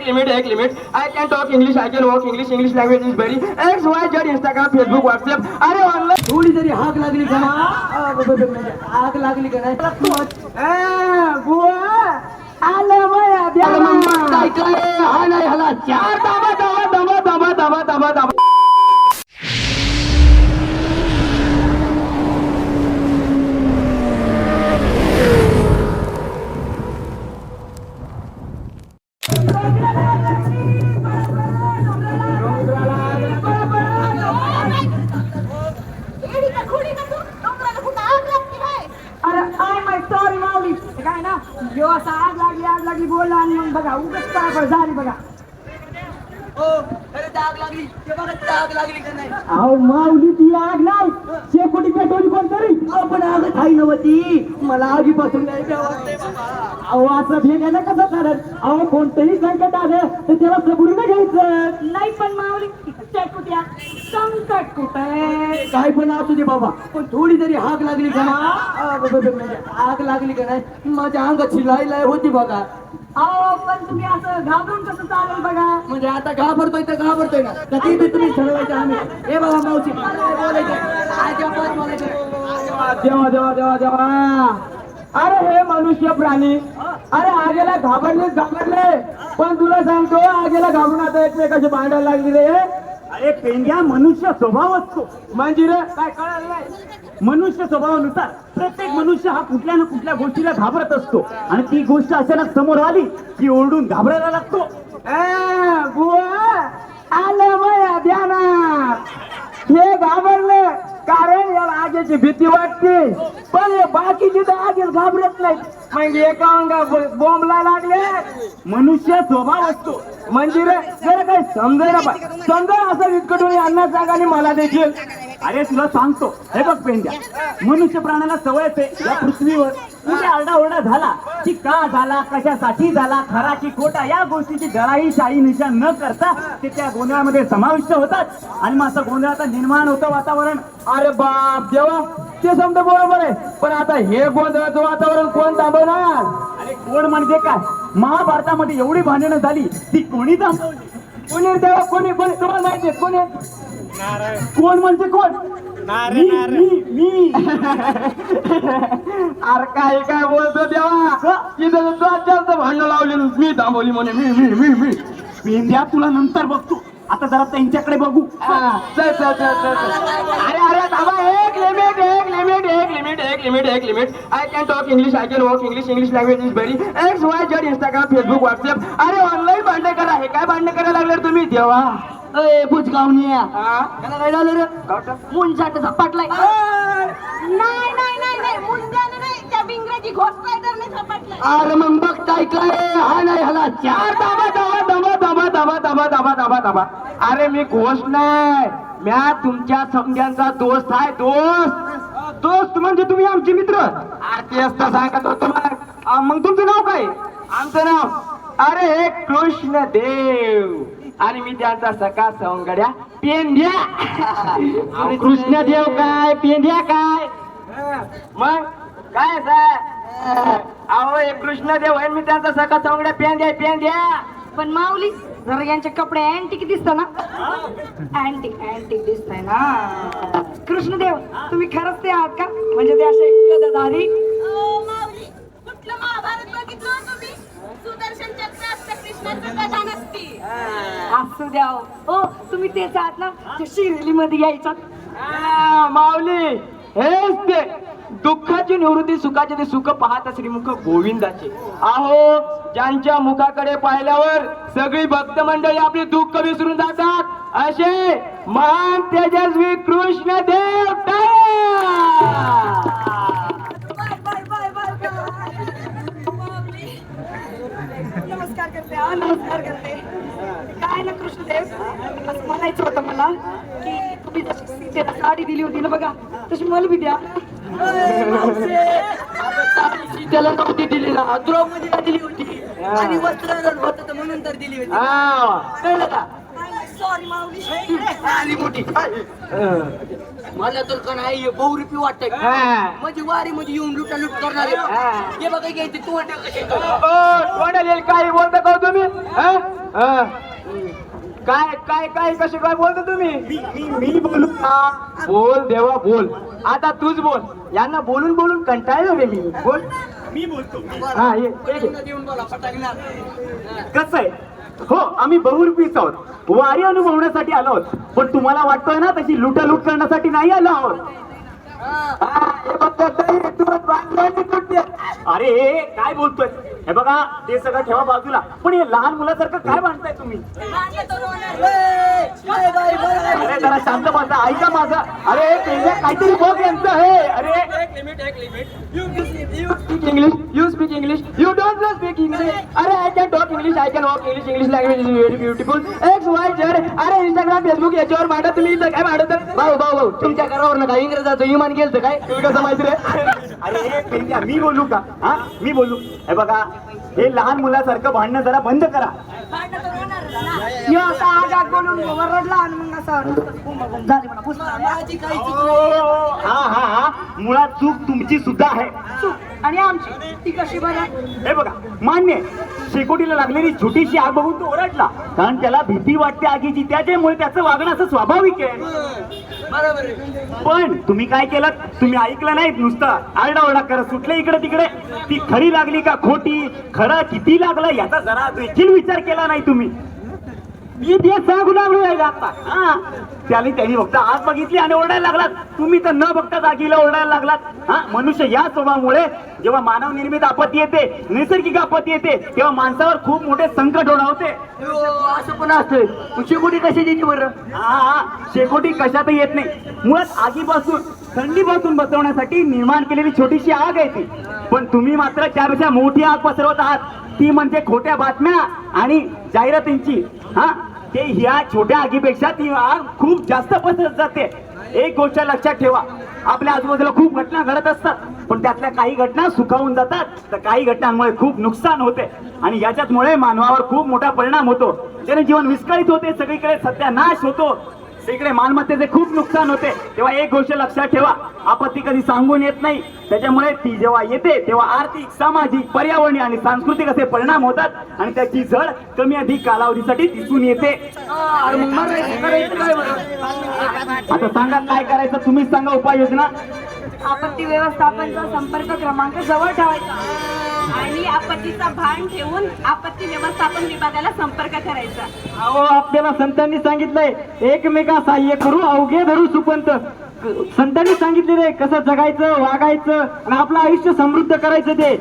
एक लिमिट एक limit I can talk English I can walk English English language is very X Y Z Instagram Facebook WhatsApp अरे online थोडी जरी हाक लागली का? आग लागली का नाही? बुवा. आलं मया काय हा नाही ह्याला चार आग लागली का नाही अहो माऊली ती आग नाही शेकोटी पेटवली कोणतरी आपण आग खाई नव्हती मला आगीपासून नाही बाबा. अहो असं भेटायला कसं करत अहो कोणतंही संकट आलं तर त्याला सबुरीनं घ्यायचं नाही पण माऊली शेकोट्या संकट कुठे काय पण असू दे बाबा पण थोडी जरी हाक लागली का ना आ, ब- ब- ब- म्हणजे आग लागली का नाही माझ्या अंगाची लाई लाई होती बघा अहो पण तुम्ही असं घाबरून कसं चालेल बघा? म्हणजे आता घाबरतोय तर घाबरतोय ना. कधी बी तुम्ही ठरवायचं आम्ही. हे बाबा मावशी. देवा देवा देवा देवा अरे हे मनुष्य प्राणी. अरे आगेला घाबरले घाबरले. पण तुला सांगतो आगेला घाबरून आता एकमेकाशी भांडायला लागली रे. अरे पेंड्या मनुष्य स्वभाव असतो. म्हणजे रे काय कळालं नाही? मनुष्य स्वभावानुसार प्रत्येक मनुष्य हा कुठल्या ना कुठल्या गोष्टीला घाबरत असतो. आणि ती गोष्ट अचानक समोर आली की ओरडून घाबरायला लागतो. आलं मया ध्यानात. हे घाबरलं कारण याला आगीची भीती वाटते. पण बाकीची तर आगीला घाबरत नाही म्हणजे एका अंगा बॉम्बला लागले. मनुष्य स्वभाव असतो. म्हणजे रे जरा काही समजायला पाहिजे समजा असं विकटून यांना आणि मला देखील. अरे तुला सांगतो. हे बघ पेंड्या. मनुष्य प्राण्याला सवयच आहे. या पृथ्वीवर कुठे आरडाओरडा झाला की का झाला कशासाठी झाला खरा की खोटा या गोष्टीची जराही शाही निशा न करता ते त्या गोंधळामध्ये समाविष्ट होतात. आणि मग असं गोंधळाचा निर्माण होतं वातावरण. अरे बाप देवा. ते समजा बरोबर आहे. पण आता हे गोंधळाचं वातावरण कोण थांबवणार? अरे कोण म्हणजे काय? महाभारतामध्ये एवढी भांडणं झाली ती कोणी थांबवली? कोणी देवा कोणी कोणी? तुम्हाला माहिती कोणी? कोणी कोण? म्हणजे कोण मी मी मी. अरे काय काय बोलतो देवा? तिथं तू जास्त भांडण लावली मी थांबवली म्हणे मी मी मी मी. पेंड्या तुला नंतर बघतो. आता जरा त्यांच्याकडे बघू. हा, चल चल चल चल चल. अरे अरे थांबा एक लिमिट एक लिमिट एक लिमिट एक लिमिट एक limit I can talk English I can walk English English language is very X Y Z Instagram Facebook WhatsApp अरे ऑनलाईन भांडण करा हे काय भांडण करायला लागले तुम्ही? देवा. ए बुजगावणी हा? त्याला काय झालं रे. गावठं? मुंजाट झपाटलाय नाही नाही नाही त्या अरे मग बघताय काय हा नाही ह्याला चार. दाबा दाबा दाबा दाबा दाबा दाबा दाबा दाबा दाबा. अरे मी घोष नाही. म्या तुमच्या समजांचा दोस्त आहे दोस्त. दोस्त म्हणजे तुम्ही आमचे मित्र. तेच तर सांगत होतो मग तुमचं नाव काय? आमचं नाव? अरे कृष्ण देव आणि मी त्यांचा सखा सवंगड्या पेंढ्या. अहो, कृष्ण देव काय पेंढ्या काय? मग काय सर अहो हे कृष्ण देव आहे मी त्यांचा सखा सवंगड्या पेंढ्या पेंढ्या. पण माऊली जरा यांचे कपडे अँटिक दिसत ना. अँटिक अँटिक दिसतंय ना. कृष्णदेव तुम्ही खरंच ते आहात का? म्हणजे ते असे गदाधारी ओ, माऊली कुठलं महाभारत बघितलं हो तुम्ही सुदर्शन चक्र असतं कृष्णाचं कथा नसती असू द्या. ओ तुम्ही तेच आहात ना ते शिरली मध्ये यायचा माऊली हेच ते. दुःखाची निवृत्ती सुखाचे ते सुख पाहत श्रीमुख गोविंदाचे. आहो ज्यांच्या मुखाकडे पाहिल्यावर सगळी भक्त मंडळी आपली दुःख विसरून जातात. असे महान तेजस्वी कृष्ण देव नमस्कार करते नमस्कार करते. काय ना कृष्णदेव असं म्हणायचं होतं मला की तुम्ही जशी सीतेला साडी दिली होती ना बघा तशी मला बी द्या. त्याला नव्हती दिली ना द्रौपदीला दिली होती. आणि वस्त्र होत तर म्हणून तर दिली होती. कळलं का? सॉरी माऊली. आली मोठी. मला तर का नाही बहुरूपी वाटतंय हा. म्हणजे वारी मध्ये येऊन लुटालूट करणारे हा. हे बघा घ्यायचे तू वाटत काही बोलता का हो तुम्ही हा? हा. काय काय काय कसे काय बोलतो तुम्ही मी मी बोलू का बोल देवा बोल आता तूच बोल यांना बोलून बोलून कंटाळलो रे मी बोल मी बोलतो. हा ये ये घे. देऊन बोला कसं आहे हो आम्ही बहुरूपीच आहोत. वारी अनुभवण्यासाठी आलो आहोत. पण तुम्हाला वाटतोय ना तशी लुटालूट करण्यासाठी नाही आलो आहोत? हा, हे. अरे काय बोलतोय? हे बघा ते सगळं ठेवा बाजूला. पण हे लहान मुलासारखं काय बांधताय तुम्ही? अरे जरा शांत बसा ऐका माझं. अरे काहीतरी बघ यांचं हे अरे. speak English, you speak English, you don't know speak English. अरे I can walk English, English language is very beautiful. X, Y, Z. अरे इंस्टाग्राम फेसबुक याच्यावर मांडा तुम्ही. इथं काय मांडत भाऊ भाऊ भाऊ तुमच्या घरावर ना काय इंग्रजाचं विमान गेलं काय? तुम्ही कसं माहिती रे अरे हे मी बोलू का? हा? मी बोलू. हे बघा हे लहान मुलासारखं भांडणं जरा बंद करा. असा बोलून ओरडला आणि मग असं झाली म्हणा. हा हा हा. मुळात चूक तुमची सुद्धा आहे. चूक. आणि आमची. ती कशी बरं? हे बघा मान्य. शेकोटीला लागलेली छोटीशी आग बघून तो ओरडला. कारण त्याला भीती वाटते आगीची. त्याच्यामुळे त्याचं वागणं असं स्वाभाविक आहे. पण तुम्ही काय केलं? तुम्ही ऐकलं नाही? नुसतं आरडाओरडा करत सुटले इकडे तिकडे. ती खरी लागली का खोटी? खरं किती लागलं? याचा जरा देखील विचार केला नाही तुम्ही. मी ते सांगू लागलो यायला आता. हा. त्याने त्यांनी फक्त आज बघितली आणि ओरडायला लागलात. तुम्ही तर न बघता जागीला ओरडायला लागलात. हा? मनुष्य या स्वभावामुळे जेव्हा मानव निर्मित आपत्ती येते नैसर्गिक आपत्ती येते तेव्हा माणसावर खूप मोठे संकट ओढावते. हो, असं पण असतंय. मग शेकोटी कशी देते बरं? हा. शेकोटी कशातही येत नाही. मुळात आगीपासून थंडीपासून बचवण्यासाठी निर्माण केलेली छोटीशी आग आहे ती. पण तुम्ही मात्र त्यापेक्षा मोठी आग पसरवत आहात. ती म्हणजे खोट्या बातम्या आणि जाहिरातींची. हा? ते ह्या छोट्या आगीपेक्षा ती आग खूप जास्त पसरत जाते. एक गोष्ट लक्षात ठेवा. आपल्या आजूबाजूला खूप घटना घडत असतात. पण त्यातल्या काही घटना सुखावून जातात. तर काही घटनांमुळे खूप नुकसान होते. आणि याच्यातमुळे मानवावर खूप मोठा परिणाम होतो. जनजीवन जीवन विस्कळीत होते. सगळीकडे सध्या नाश होतो. सगळीकडे मालमत्तेचे खूप नुकसान होते. तेव्हा एक गोष्ट लक्षात ठेवा आपत्ती कधी सांगून येत नाही. त्याच्यामुळे ती जेव्हा येते तेव्हा आर्थिक सामाजिक पर्यावरणीय आणि सांस्कृतिक असे परिणाम होतात आणि त्याची झड कमी अधिक कालावधीसाठी दिसून येते. आता सांगा काय करायचं तुम्हीच सांगा उपाययोजना. आपत्ती व्यवस्थापनचा संपर्क क्रमांक जवळ ठेवायचा. आणि आपत्तीचा भान ठेवून आपत्ती व्यवस्थापन विभागाला संपर्क करायचा. अहो आपल्याला संतांनी सांगितलंय एकमेका सहाय्य करू अवघे धरू सुपंत. संतांनी सांगितलेलं कसं जगायचं वागायचं आणि आपलं आयुष्य समृद्ध करायचं ते.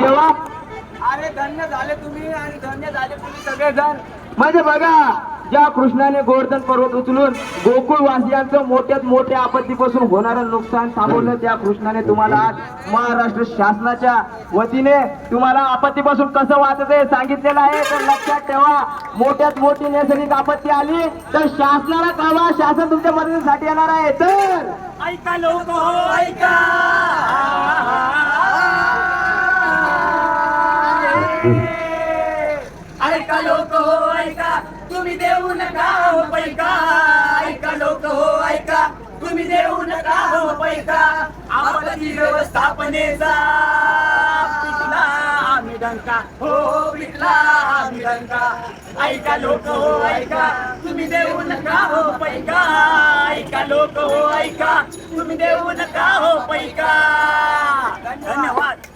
देवा. अरे धन्य झाले तुम्ही आणि धन्य झाले तुम्ही सगळेजण. म्हणजे बघा ज्या कृष्णाने गोवर्धन पर्वत उचलून गोकुळ वासियांचं मोठ्यात मोठ्या आपत्तीपासून होणारं नुकसान थांबवलं. त्या कृष्णाने तुम्हाला आज महाराष्ट्र शासनाच्या वतीने तुम्हाला आपत्तीपासून कसं वाचायचं हे सांगितलेलं आहे. तर लक्षात ठेवा मोठ्यात मोठी नैसर्गिक आपत्ती आली तर शासनाला कळवा शासन तुमच्या मदतीसाठी येणार आहे. तर ऐका लोक हो ऐका. ऐका लोक हो ऐका तुम्ही देऊ नका हो पैका. ऐका लोक हो ऐका. तुम्ही देऊ नका हो पैका. आपत्ती व्यवस्थापनेचा पिटला आम्ही डंका. हो, हो पिटला आम्ही डंका. ऐका लोक हो ऐका. तुम्ही देऊ नका हो पैका. ऐका लोक हो ऐका. तुम्ही देऊ नका हो पैका. धन्यवाद.